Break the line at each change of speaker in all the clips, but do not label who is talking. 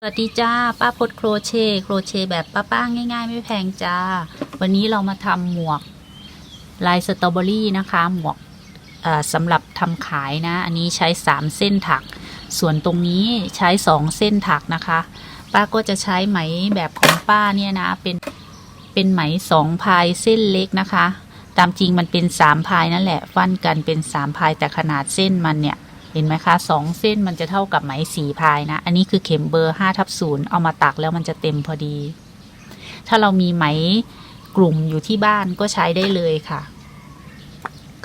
สวัสดีจ้าป้าพดโครเชต์โครเชต์แบบป้าๆง่าย ๆ ไม่แพงจ้า วันนี้เรามาทำหมวกลายสตรอเบอรี่นะคะ หมวกสำหรับทำขายนะ อันนี้ใช้ 3 เส้นถัก ส่วนตรงนี้ใช้ 2 เส้นถักนะคะ ป้าก็จะใช้ไหมแบบของป้าเนี่ยนะ เป็นเป็นไหมสองพายเส้นเล็กนะคะ ตามจริงมันเป็นสามพายนั่นแหละ ฟันกันเป็นสามพายแต่ขนาดเส้นมันเนี่ย เห็นไหมคะสองเส้นมันจะเท่ากับไหมสีพายนะ อันนี้คือเข็มเบอร์ห้าทับศูนย์เอามาตักแล้วมันจะเต็มพอดี ถ้าเรามีไหมกลุ่มอยู่ที่บ้านก็ใช้ได้เลยค่ะ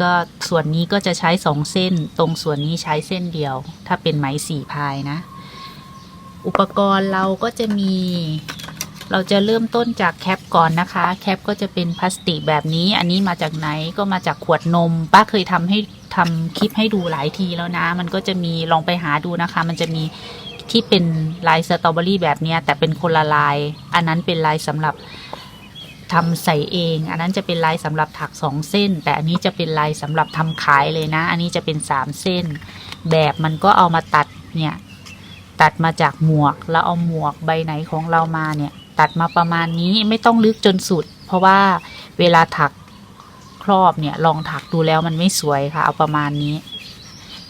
ก็ส่วนนี้ก็จะใช้สองเส้น ตรงส่วนนี้ใช้เส้นเดียว ถ้าเป็นไหมสีพายนะ อุปกรณ์เราก็จะมี เราจะเริ่มต้นจากแคปก่อนนะคะ แคปก็จะเป็นพลาสติกแบบนี้ อันนี้มาจากไหนก็มาจากขวดนม ป้าเคยทำให้ ทำคลิปให้ดูหลายทีแล้วนะ มันก็จะมีลองไปหาดูนะคะ มันจะมีที่เป็นลายสตรอเบอรี่แบบเนี้ยแต่เป็นคนละลาย อันนั้นเป็นลายสำหรับทำใส่เอง อันนั้นจะเป็นลายสำหรับถักสองเส้น แต่อันนี้จะเป็นลายสำหรับทำขายเลยนะ อันนี้จะเป็นสามเส้น แบบมันก็เอามาตัดเนี่ยตัดมาจากหมวกแล้วเอาหมวกใบไหนของเรามาเนี่ย ตัดมาประมาณนี้ไม่ต้องลึกจนสุด เพราะว่าเวลาถัก ครอบเนี่ย ลองถักดูแล้วมันไม่สวยค่ะ เอาประมาณนี้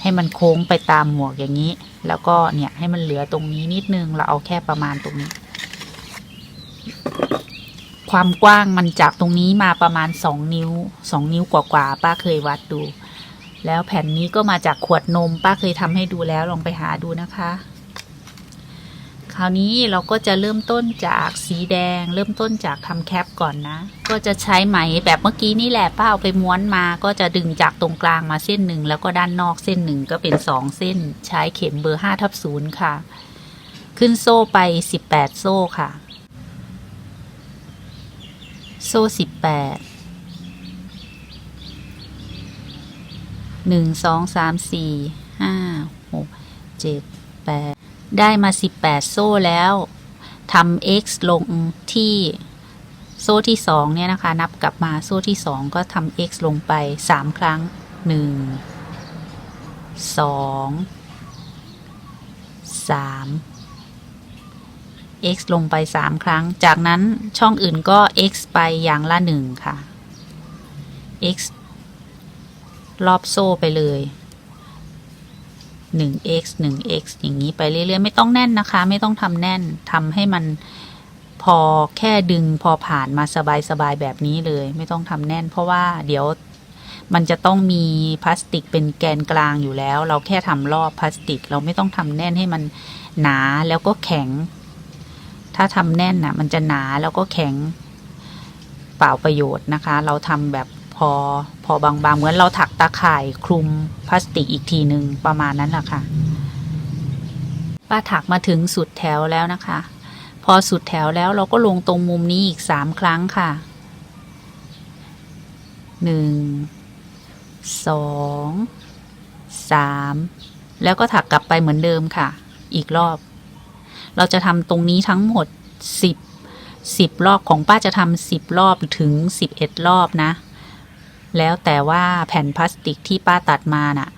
ให้มันโค้งไปตามหมวกอย่างนี้ แล้วก็เนี่ยให้มันเหลือตรงนี้นิดนึงเราเอาแค่ประมาณตรงนี้ ความกว้างมันจากตรงนี้มาประมาณสองนิ้วสองนิ้วกว่าๆป้าเคยวัดดู แล้วแผ่นนี้ก็มาจากขวดนม ป้าเคยทำให้ดูแล้วลองไปหาดูนะคะ คราวนี้เราก็จะเริ่มต้นจากสีแดง เริ่มต้นจากทำแคปก่อนนะ ก็จะใช้ไหมแบบเมื่อกี้นี่แหละป้าเอาไปม้วนมาก็จะดึงจากตรงกลางมาเส้นหนึ่งแล้วก็ด้านนอกเส้นหนึ่งก็เป็นสองเส้น ใช้เข็มเบอร์ห้าทับศูนย์ค่ะ ขึ้นโซ่ไปสิบแปดโซ่ค่ะ โซ่สิบแปดหนึ่งสองสามสี่ห้าหกเจ็ดแปด ได้มา 18 โซ่แล้วทำ x ลงที่โซ่ที่ 2 เนี่ยนะคะ นับกลับมาโซ่ที่ 2 ก็ทำ x ลงไป 3 ครั้ง 1 2 3 x ลงไป 3 ครั้ง จากนั้นช่องอื่นก็ x ไปอย่างละ 1 ค่ะ x รอบโซ่ไปเลย 1x 1x อย่างนี้ไปเรื่อยๆ ไม่ต้องแน่นนะคะ ไม่ต้องทำแน่นทำให้มันพอแค่ดึงพอผ่านมาสบายๆ แบบนี้เลย ไม่ต้องทำแน่น เพราะว่าเดี๋ยวมันจะต้องมีพลาสติกเป็นแกนกลางอยู่แล้ว เราแค่ทำรอบพลาสติก เราไม่ต้องทำแน่นให้มันหนาแล้วก็แข็ง ถ้าทำแน่นน่ะ มันจะหนาแล้วก็แข็งเปล่าประโยชน์นะคะ เราทำแบบ อพอบางๆ เหมือนเราถักตาข่ายคลุมพลาสติกอีกทีหนึ่งประมาณนั้นแหละค่ะ ป้าถักมาถึงสุดแถวแล้วนะคะ พอสุดแถวแล้วเราก็ลงตรงมุมนี้อีกสามครั้งค่ะหนึ่งสองสามแล้วก็ถักกลับไปเหมือนเดิมค่ะ อีกรอบ เราจะทำตรงนี้ทั้งหมดสิบสิบรอบของป้าจะทำสิบรอบถึงสิบเอ็ดรอบนะ แล้วแต่ว่าแผ่นพลาสติกที่ป้าตัดมาน่ะ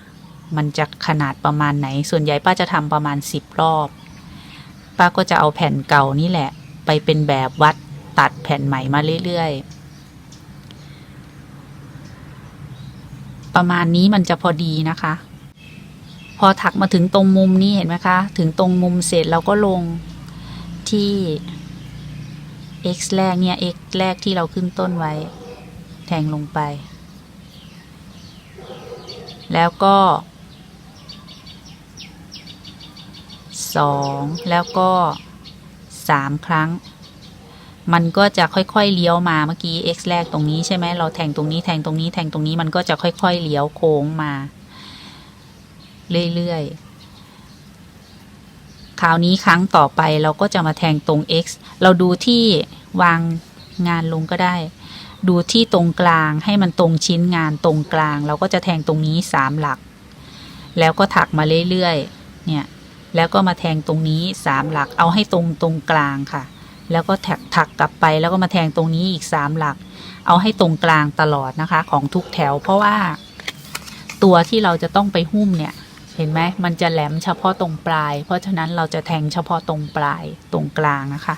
มันจะขนาดประมาณไหน ส่วนใหญ่ป้าจะทำประมาณสิบรอบ ป้าก็จะเอาแผ่นเก่านี่แหละ ไปเป็นแบบวัดตัดแผ่นใหม่มาเรื่อยๆ ประมาณนี้มันจะพอดีนะคะ พอถักมาถึงตรงมุมนี้เห็นไหมคะ ถึงตรงมุมเสร็จเราก็ลงที่ x แรกเนี่ย x แรกที่เราขึ้นต้นไว้ แทงลงไป แล้วก็สองแล้วก็สามครั้ง มันก็จะค่อยๆเลี้ยวมาเมื่อกี้ x แรกตรงนี้ใช่ไหมเราแทงตรงนี้แทงตรงนี้แทงตรงนี้มันก็จะค่อยๆเลี้ยวโค้งมา เรื่อยๆ คราวนี้ครั้งต่อไปเราก็จะมาแทงตรง x เราดูที่วางงานลงก็ได้ ดูที่ตรงกลางให้มันตรงชิ้นงานตรงกลาง เราก็จะแทงตรงนี้สามหลัก แล้วก็ถักมาเรื่อยๆเนี่ยแล้วก็มาแทงตรงนี้สามหลัก เอาให้ตรงตรงกลางค่ะ แล้วก็แท็กถักกลับไปแล้วก็มาแทงตรงนี้อีกสามหลัก เอาให้ตรงกลางตลอดนะคะ ของทุกแถว เพราะว่า ตัวที่เราจะต้องไปหุ้มเนี่ยเห็นไหมมันจะแหลมเฉพาะตรงปลาย เพราะฉะนั้นเราจะแทงเฉพาะตรงปลายตรงกลางนะคะ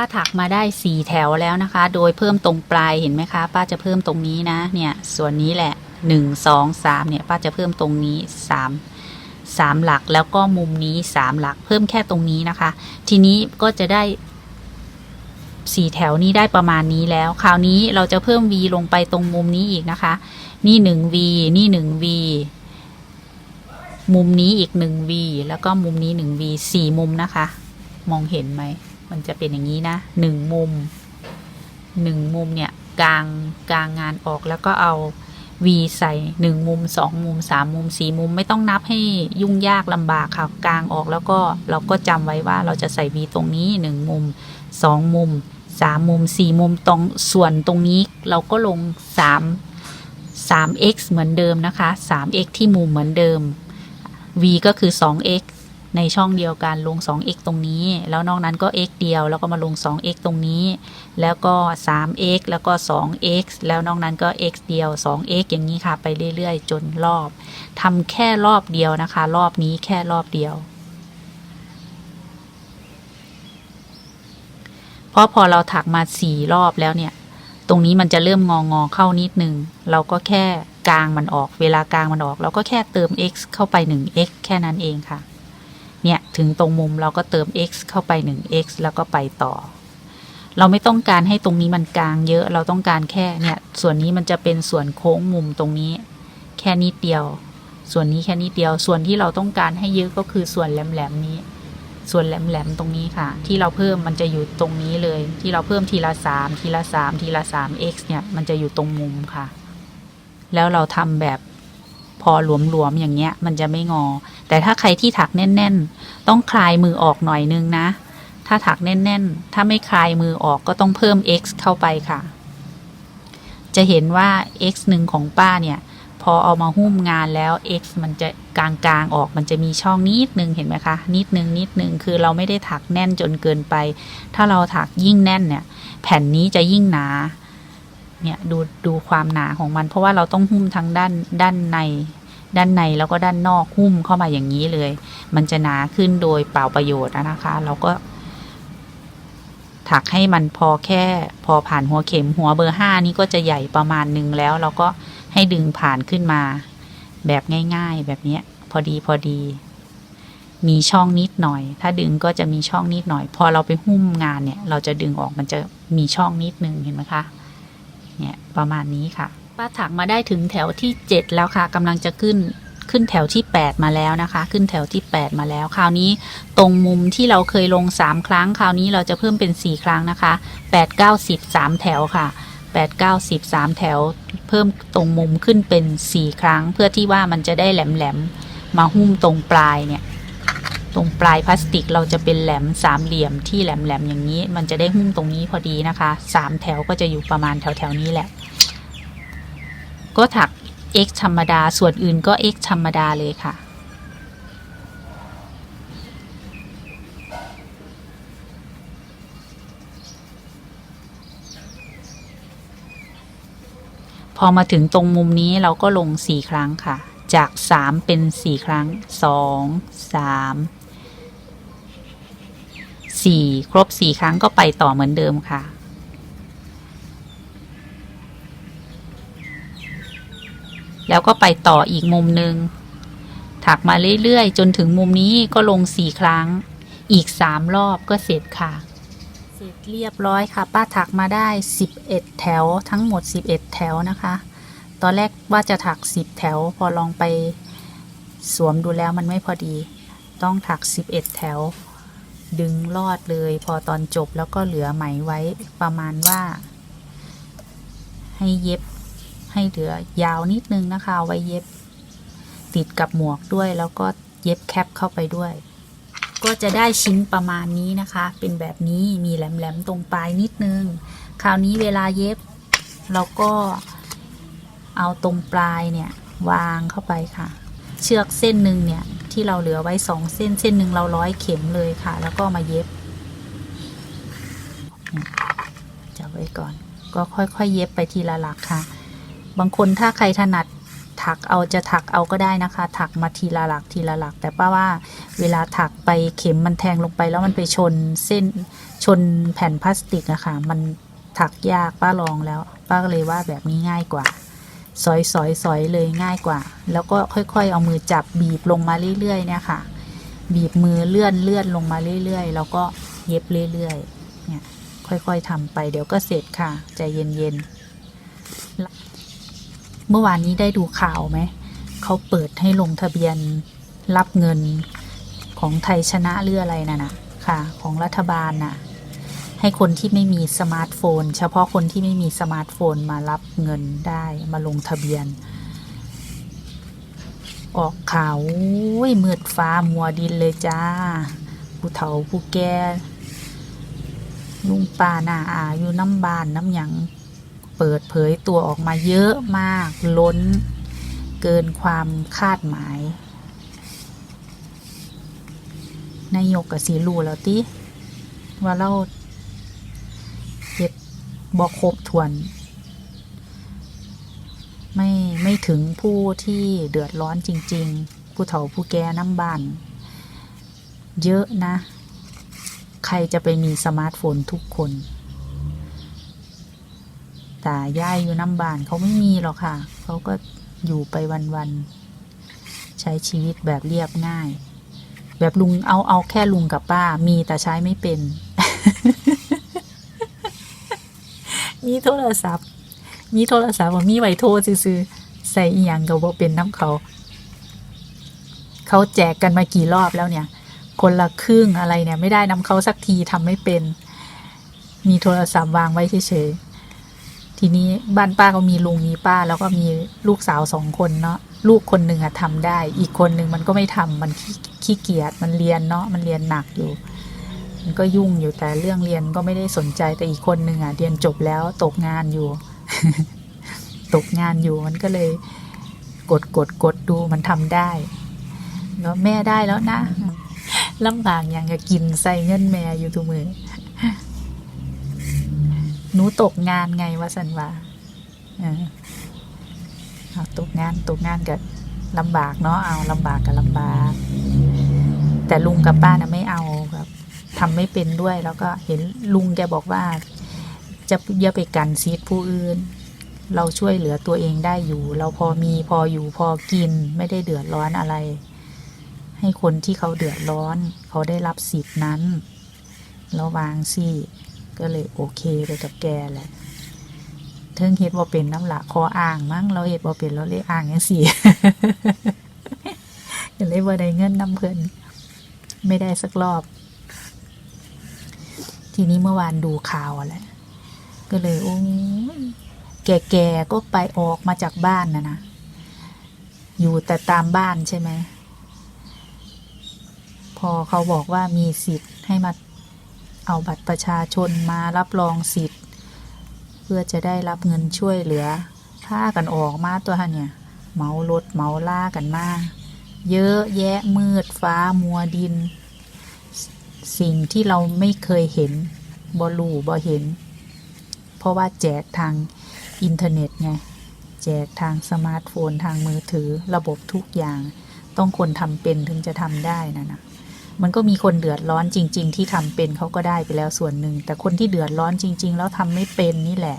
ป้าถักมาได้สี่แถวแล้วนะคะ โดยเพิ่มตรงปลายเห็นไหมคะ ป้าจะเพิ่มตรงนี้นะ เนี่ย ส่วนนี้แหละหนึ่งสองสามเนี่ย ป้าจะเพิ่มตรงนี้สามสามหลักแล้วก็มุมนี้สามหลัก เพิ่มแค่ตรงนี้นะคะ ทีนี้ก็จะได้สี่แถวนี้ได้ประมาณนี้แล้ว คราวนี้เราจะเพิ่ม v ลงไปตรงมุมนี้อีกนะคะ นี่หนึ่ง v นี่หนึ่ง v มุมนี้อีกหนึ่ง v แล้วก็มุมนี้หนึ่ง v สี่มุมนะคะ มองเห็นไหม มันจะเป็นอย่างนี้นะหนึ่งมุมหนึ่งมุมเนี่ยกลางกลางงานออกแล้วก็เอา V ใส่หนึ่งมุมสองมุมสามมุมสี่มุมไม่ต้องนับให้ยุ่งยากลำบากค่ะกลางออกแล้วก็เราก็จำไว้ว่าเราจะใส่ V ตรงนี้หนึ่งมุมสองมุมสามมุมสี่มุมตรงส่วนตรงนี้เราก็ลงสามสาม x เหมือนเดิมนะคะสาม x ที่มุมเหมือนเดิม v ก็คือ 2x ในช่องเดียวกันลง 2x ตรงนี้ แล้วนอกนั้นก็ x เดียว แล้วก็มาลง 2x ตรงนี้ แล้วก็ 3x แล้วก็ 2x แล้วนอกนั้นก็ x เดียว 2x อย่างนี้ค่ะ ไปเรื่อยๆ จนรอบทำแค่รอบเดียวนะคะ รอบนี้แค่รอบเดียว เพราะพอเราถักมาสี่รอบแล้วเนี่ย ตรงนี้มันจะเริ่มงองอเข้านิดนึง เราก็แค่กลางมันออก เวลากลางมันออก เราก็แค่เติม x เข้าไป 1x แค่นั้นเองค่ะ เนี่ยถึงตรงมุมเราก็เติม x เข้าไป 1x แล้วก็ไปต่อ เราไม่ต้องการให้ตรงนี้มันกลางเยอะ เราต้องการแค่เนี่ยส่วนนี้มันจะเป็นส่วนโค้งมุมตรงนี้ แค่นิดเดียว ส่วนนี้แค่นิดเดียว ส่วนที่เราต้องการให้เยอะก็คือส่วนแหลมๆนี้ ส่วนแหลมๆตรงนี้ค่ะ ที่เราเพิ่มมันจะอยู่ตรงนี้เลย ที่เราเพิ่มทีละสามทีละสามทีละสาม x เนี่ยมันจะอยู่ตรงมุมค่ะ แล้วเราทำแบบพอหลวมๆอย่างเงี้ยมันจะไม่งอ แต่ถ้าใครที่ถักแน่น ๆ ต้องคลายมือออกหน่อยนึงนะ ถ้าถักแน่น ๆ ถ้าไม่คลายมือออกก็ต้องเพิ่ม x เข้าไปค่ะ จะเห็นว่า x หนึ่งของป้าเนี่ย พอเอามาหุ้มงานแล้ว x มันจะกลางๆออกมันจะมีช่องนิดนึงเห็นไหมคะ นิดนึงนิดนึงคือเราไม่ได้ถักแน่นจนเกินไป ถ้าเราถักยิ่งแน่นเนี่ย แผ่นนี้จะยิ่งหนาเนี่ยดูดูความหนาของมัน เพราะว่าเราต้องหุ้มทั้งด้านด้านใน ด้านในแล้วก็ด้านนอกหุ้มเข้ามาอย่างนี้เลย มันจะหนาขึ้นโดยเปล่าประโยชน์นะคะ เราก็ถักให้มันพอแค่พอผ่านหัวเข็มหัวเบอร์ห้านี่ก็จะใหญ่ประมาณหนึ่งแล้ว เราก็ให้ดึงผ่านขึ้นมา แบบง่าย ๆ แบบนี้พอดีพอดี มีช่องนิดหน่อย ถ้าดึงก็จะมีช่องนิดหน่อย พอเราไปหุ้มงานเนี่ย เราจะดึงออกมันจะมีช่องนิดนึงเห็นไหมคะ เนี่ยประมาณนี้ค่ะ ป้าถักมาได้ถึงแถวที่ 7 แล้วค่ะกำลังจะขึ้นขึ้นแถวที่ 8 มาแล้วนะคะ ขึ้นแถวที่ 8 มาแล้ว คราวนี้ตรงมุมที่เราเคยลง 3 ครั้ง คราวนี้เราจะเพิ่มเป็น 4 ครั้งนะคะ 8 9 10 3 แถวค่ะ 8 9 10 3 แถว เพิ่มตรงมุมขึ้นเป็น 4 ครั้ง เพื่อที่ว่ามันจะได้แหลมๆ มาหุ้มตรงปลายเนี่ย ตรงปลายพลาสติกเราจะเป็นแหลมสามเหลี่ยมที่แหลมๆอย่างนี้ มันจะได้หุ้มตรงนี้พอดีนะคะสามแถวก็จะอยู่ประมาณแถวๆนี้แหละ ก็ถัก x ธรรมดา ส่วนอื่นก็ x ธรรมดาเลยค่ะ พอมาถึงตรงมุมนี้เราก็ลง 4 ครั้งค่ะ จาก 3 เป็น 4 ครั้ง 2 3 4 ครบ 4 ครั้งก็ไปต่อเหมือนเดิมค่ะ แล้วก็ไปต่ออีกมุมหนึ่งถักมาเรื่อยๆ จนถึงมุมนี้ก็ลง4ครั้ง อีก3รอบก็เสร็จค่ะ เสร็จเรียบร้อยค่ะ ป้าถักมาได้11แถวทั้งหมด11แถวนะคะ ตอนแรกว่าจะถัก10แถว พอลองไปสวมดูแล้วมันไม่พอดี ต้องถัก11แถว ดึงลอดเลย พอตอนจบแล้วก็เหลือไหมไว้ประมาณว่า ให้เย็บ ให้เหลือยาวนิดนึงนะคะไว้เย็บ ติดกับหมวกด้วย แล้วก็เย็บแคปเข้าไปด้วย ก็จะได้ชิ้นประมาณนี้นะคะ เป็นแบบนี้มีแหลมๆตรงปลายนิดนึง คราวนี้เวลาเย็บ เราก็เอาตรงปลายเนี่ย วางเข้าไปค่ะ เชือกเส้นหนึ่งเนี่ยที่เราเหลือไว้สองเส้นเส้นหนึ่งเราร้อยเข็มเลยค่ะ แล้วก็มาเย็บจับไว้ก่อน ก็ค่อยๆ เย็บไปทีละหลักค่ะ บางคนถ้าใครถนัดถักเอาจะถักเอาก็ได้นะคะ ถักมาทีละหลักทีละหลัก แต่ป้าว่าเวลาถักไปเข็มมันแทงลงไปแล้วมันไปชนเส้นชนแผ่นพลาสติกอะค่ะ มันถักยากป้าลองแล้ว ป้าก็เลยว่าแบบนี้ง่ายกว่าสอยสอยสอยเลยง่ายกว่า แล้วก็ค่อยๆ เอามือจับบีบลงมาเรื่อยๆเนี่ยค่ะ บีบมือเลื่อนเลื่อนลงมาเรื่อยๆ แล้วก็เย็บเรื่อยๆเนี่ยค่อยๆทำไปเดี๋ยวก็เสร็จค่ะใจเย็นๆ เมื่อวานนี้ได้ดูข่าวไหม เขาเปิดให้ลงทะเบียนรับเงินของไทยชนะหรืออะไรน่ะนะค่ะ ของรัฐบาลน่ะ ให้คนที่ไม่มีสมาร์ทโฟน เฉพาะคนที่ไม่มีสมาร์ทโฟนมารับเงินได้มาลงทะเบียน ออกข่าวมืดฟ้ามัวดินเลยจ้า ผู้เฒ่าผู้แก่ลุงป้าหน้าอาอยู่น้ำบานน้ำหยัง เปิดเผยตัวออกมาเยอะมากล้นเกินความคาดหมาย นายกกับสีรูแล้วติ ว่าเราเฮ็ดบอครบถวน ไม่ไม่ถึงผู้ที่เดือดร้อนจริง ๆ ผู้เฒ่าผู้แก่น้ำบ้าน เยอะนะ ใครจะไปมีสมาร์ทโฟนทุกคน แต่ย่ายอยู่น้ำบานเขาไม่มีหรอกค่ะ เขาก็อยู่ไปวันๆใช้ชีวิตแบบเรียบง่าย แบบลุงเอาเอาแค่ลุงกับป้า มีแต่ใช้ไม่เป็น มีโทรศัพท์ มีโทรศัพท์ว่ามีไวโทรซื้อใส่อีหยังก็บ่เป็นน้ำเขา เขาแจกกันมากี่รอบแล้วเนี่ย คนละครึ่งอะไรเนี่ย ไม่ได้นำเขาสักทีทำไม่เป็น มีโทรศัพท์วางไว้เฉยๆ ทีนี้บ้านป้าก็มีลุงมีป้า แล้วก็มีลูกสาวสองคนเนาะลูกคนหนึ่งอะทำได้ อีกคนหนึ่งมันก็ไม่ทำมันขี้ขี้เกียจมันเรียนเนาะมันเรียนหนักอยู่ มันก็ยุ่งอยู่แต่เรื่องเรียนก็ไม่ได้สนใจแต่อีกคนหนึ่งอะเรียนจบแล้วตกงานอยู่ ตกงานอยู่มันก็เลย กดกดกดดูมันทำได้แล้วแม่ได้แล้วนะลำบากอย่างกับกินใส่เงินแม่อยู่ทุกมือ หนูตกงานไงวะสันวาเออเอาตกงานตกงานกับลำบากเนาะเอาลำบากกับลำบาก แต่ลุงกับป้านะไม่เอาแบบทำไม่เป็นด้วยแล้วก็เห็นลุงแกบอกว่า จะอย่าไปกันซีดผู้อื่น เราช่วยเหลือตัวเองได้อยู่ เราพอมีพออยู่พอกินไม่ได้เดือดร้อนอะไร ให้คนที่เขาเดือดร้อน เขาได้รับสิทธินั้นราวางสิ ก็เลยโอเคไปกับแกแหละเทิงเฮ็ดว่าเป็นน้ำละคออ่างมั้งเราเฮ็ดว่าเป็นเราเลยอ่างยังสี่ก็เลยว่ได้เงินน้ำเพิ่นไม่ได้สักรอบ ทีนี้เมื่อวานดูข่าวแหละก็เลยโอ้ยแก่ๆก็ไปออกมาจากบ้านนะนะอยู่แต่ตามบ้านใช่ไหมพอเขาบอกว่ามีสิทธิ์ให้มา เอาบัตรประชาชนมารับรองสิทธิ์ เพื่อจะได้รับเงินช่วยเหลือพากันออกมาตัวเนี่ยเมารถเมาล่ากันมา เยอะแยะมืดฟ้ามัวดิน สิ่งที่เราไม่เคยเห็นบอลูบอเห็น เพราะว่าแจกทางอินเทอร์เน็ตไงแจกทางสมาร์ทโฟนทางมือถือระบบทุกอย่าง ต้องคนทำเป็นถึงจะทำได้นะนะ มันก็มีคนเดือดร้อนจริง ๆ ที่ทำเป็นเขาก็ได้ไปแล้วส่วนหนึ่ง แต่คนที่เดือดร้อนจริง ๆ แล้วทำไม่เป็นนี่แหละ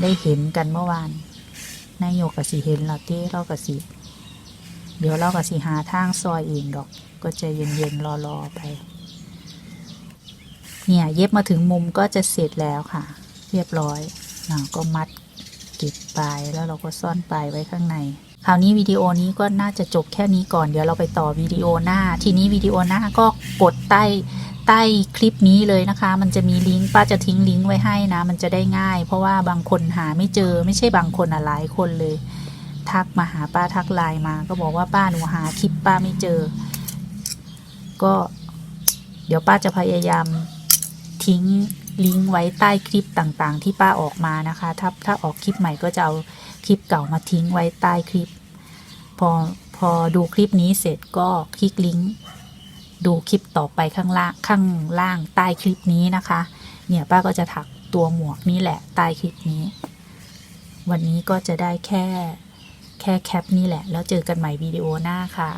ได้เห็นกันเมื่อวานนายโยกกสิเห็นเราเต้เรากับสิเดี๋ยวเรากับสิหาทางซอยเองดอก ก็ใจเย็นๆรอๆไป เนี่ย เย็บมาถึงมุมก็จะเสร็จแล้วค่ะ เรียบร้อยก็มัดเก็บปลายแล้วเราก็ซ่อนปลายไว้ข้างใน ราวนี้วิดีโอนี้ก็น่าจะจบแค่นี้ก่อน เดี๋ยวเราไปต่อวิดีโอหน้า ทีนี้วิดีโอหน้าก็กดใต้ใต้คลิปนี้เลยนะคะ มันจะมีลิงก์ป้าจะทิ้งลิงก์ไว้ให้นะ มันจะได้ง่าย เพราะว่าบางคนหาไม่เจอ ไม่ใช่บางคนอะหลายคนเลย ทักมาหาป้าทักไลน์มา ก็บอกว่าป้าหนูหาคลิปป้าไม่เจอ ก็ เดี๋ยวป้าจะพยายามทิ้งลิงก์ไว้ใต้คลิปต่างๆ ที่ป้าออกมานะคะ ถ้าถ้าออกคลิปใหม่ก็จะเอาคลิปเก่ามาทิ้งไว้ใต้คลิป พอพอดูคลิปนี้เสร็จก็คลิกลิงก์ดูคลิปต่อไปข้างล่างข้างล่างใต้คลิปนี้นะคะ เนี่ยป้าก็จะถักตัวหมวกนี้แหละใต้คลิปนี้ วันนี้ก็จะได้แค่แค่แคปนี่แหละ แล้วเจอกันใหม่วิดีโอหน้าค่ะ